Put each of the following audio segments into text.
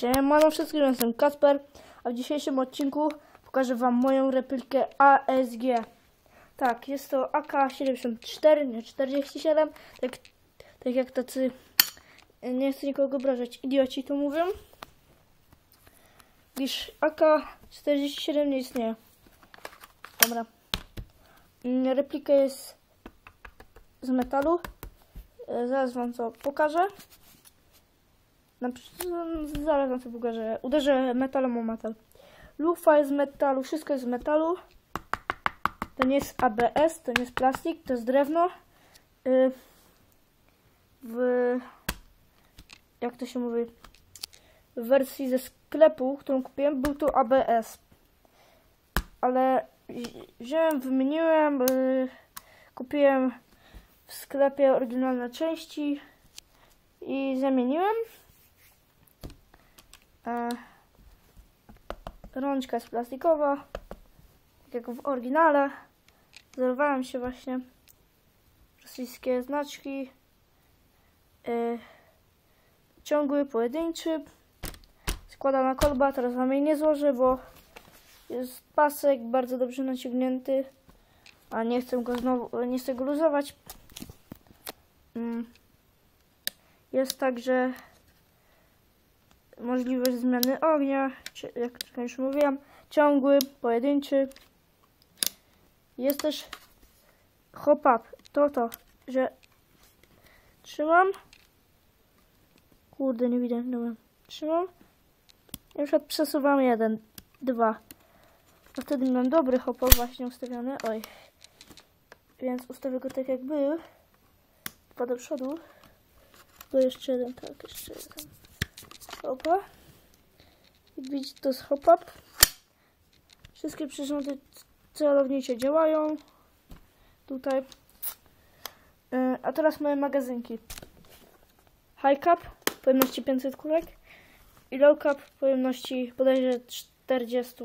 Siemano wszystkim, jestem Kasper, a w dzisiejszym odcinku pokażę wam moją replikę ASG. Tak, jest to AK-74, nie 47, tak, tak jak tacy, nie chcę nikogo obrażać, idioci to mówią. Iż AK-47 nie istnieje. Dobra. Mm, Replika jest z metalu. E, Zaraz wam to pokażę. Na, przy- zaraz wam to pokażę. Uderzę metalem o metal. Lufa jest z metalu, wszystko jest z metalu. To nie jest ABS, to nie jest plastik, to jest drewno. Y, W... Jak to się mówi? W wersji ze sklepu, którą kupiłem, był to ABS. Ale wzi- wziąłem, wymieniłem, y, kupiłem w sklepie oryginalne części i zamieniłem. E, rączka jest plastikowa, tak jak w oryginale. Zerwałem się właśnie rosyjskie znaczki. E, ciągły, pojedynczy. Składana kolba, teraz wam jej nie złożę, bo jest pasek bardzo dobrze naciągnięty, a nie chcę go znowu, nie chcę go luzować. Mm. Jest także możliwość zmiany ognia, czy jak już mówiłam, ciągły, pojedynczy. Jest też hop up, to to, że trzymam. Kurde, nie widzę, dobra. Trzymam. I na przykład przesuwam jeden, dwa. A wtedy mam dobry hop up właśnie ustawiony. Oj. Więc ustawię go tak jak był. Dwa do przodu. To jeszcze jeden, tak, jeszcze jeden. Jak widzicie, to jest hop up. Wszystkie przyrządy celownicze działają. Tutaj. Yy, A teraz moje magazynki. High cap pojemności 500 kulek i low cap pojemności bodajże 40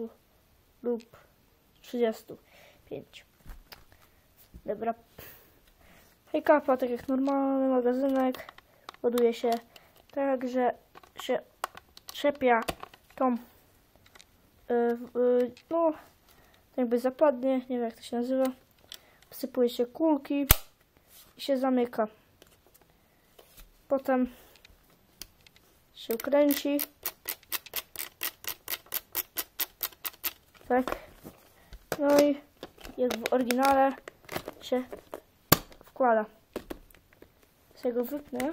lub 35. Dobra. High capa, tak jak normalny magazynek, ładuje się tak, że się trzepia tą yy, yy, no jakby zapadnie, nie wiem jak to się nazywa. Wsypuje się kulki i się zamyka. Potem się kręci. Tak. No i jak w oryginale się wkłada. Z go wypnę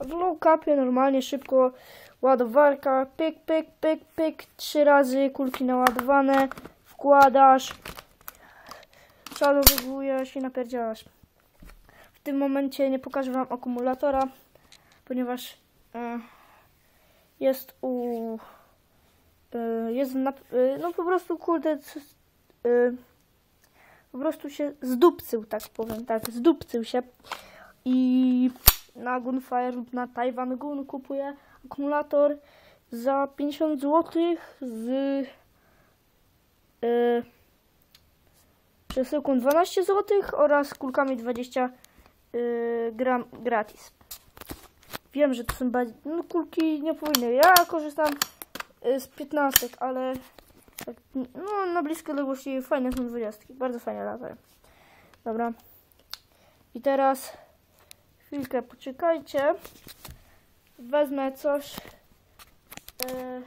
w low capie normalnie szybko ładowarka, pyk, pyk, pyk, pyk, trzy razy kulki naładowane, wkładasz, przeładowujesz i napierdzielasz. W tym momencie nie pokażę wam akumulatora, ponieważ e, jest u e, jest na, e, no po prostu kurde po prostu się zdupcył, tak powiem, tak, zdupcył się i na Gunfire lub na Taiwan Gun kupuję akumulator za 50 zł z przesyłką 12 zł oraz kulkami 20 yy, gram gratis. Wiem, że to są bardziej, no kulki nie powinny. Ja korzystam yy, z 15, ale tak, no na bliskiej odległości fajne są 20. Bardzo fajnie latają. Dobra. I teraz chwilkę poczekajcie. Wezmę coś, e,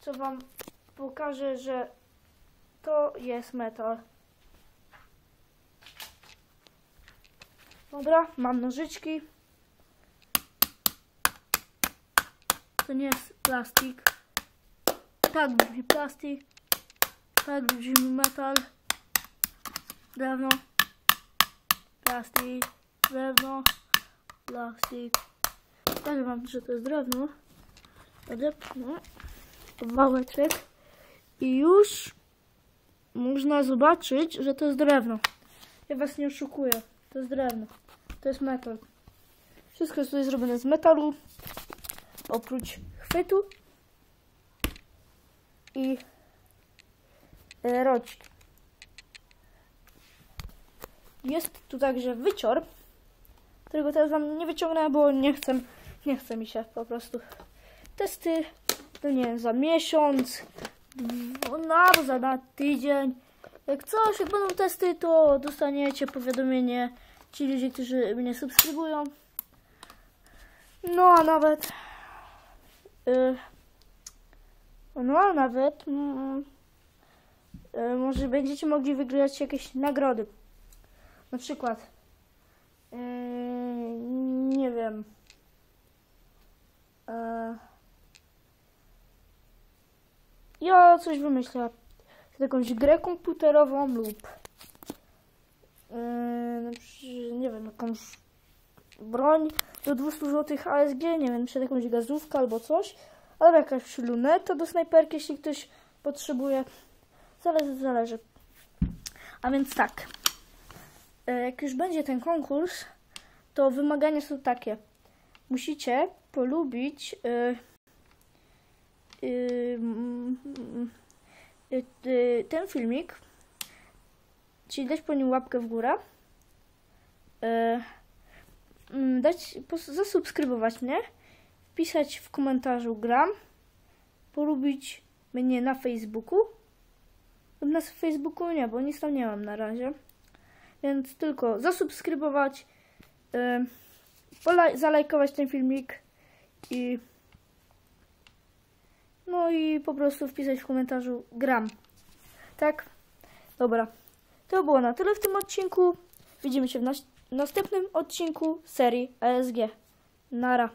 co wam pokaże, że to jest metal. Dobra, mam nożyczki. To nie jest plastik. Tak brzmi plastik. Tak brzmi metal. Drewno. Plastik. Drewno. Plastik. Pokażę wam, że to jest drewno. Odepnę wałeczek i już można zobaczyć, że to jest drewno. Ja was nie oszukuję. To jest drewno. To jest metal. Wszystko jest tutaj zrobione z metalu. Oprócz chwytu i e, rączki. Jest tu także wycior, którego teraz wam nie wyciągnę, bo nie chcę, nie chce mi się po prostu. testy, no nie wiem, za miesiąc, no nawet za na tydzień. Jak coś, jak będą testy, to dostaniecie powiadomienie ci ludzie, którzy mnie subskrybują. No a nawet, y, no a nawet, mm, y, może będziecie mogli wygrać jakieś nagrody. Na przykład, y, nie wiem, e, ja coś wymyślę. Jakąś grę komputerową lub na przykład, nie wiem, jakąś broń do 200 zł ASG, nie wiem, czy jakąś gazówkę albo coś, albo jakaś luneta do snajperki, jeśli ktoś potrzebuje. Zależy, zależy. A więc tak, yy, jak już będzie ten konkurs, to wymagania są takie. Musicie polubić mm, y, y, ten filmik, czyli dać po nim łapkę w górę, y, mm, dać, zasubskrybować mnie, wpisać w komentarzu gram, polubić mnie na Facebooku, na Facebooku nie, bo nic tam nie mam na razie, więc tylko zasubskrybować, y, polaj- zalajkować ten filmik i no i po prostu wpisać w komentarzu gram. Tak? Dobra. To było na tyle w tym odcinku. Widzimy się w nas- następnym odcinku serii ASG. Nara.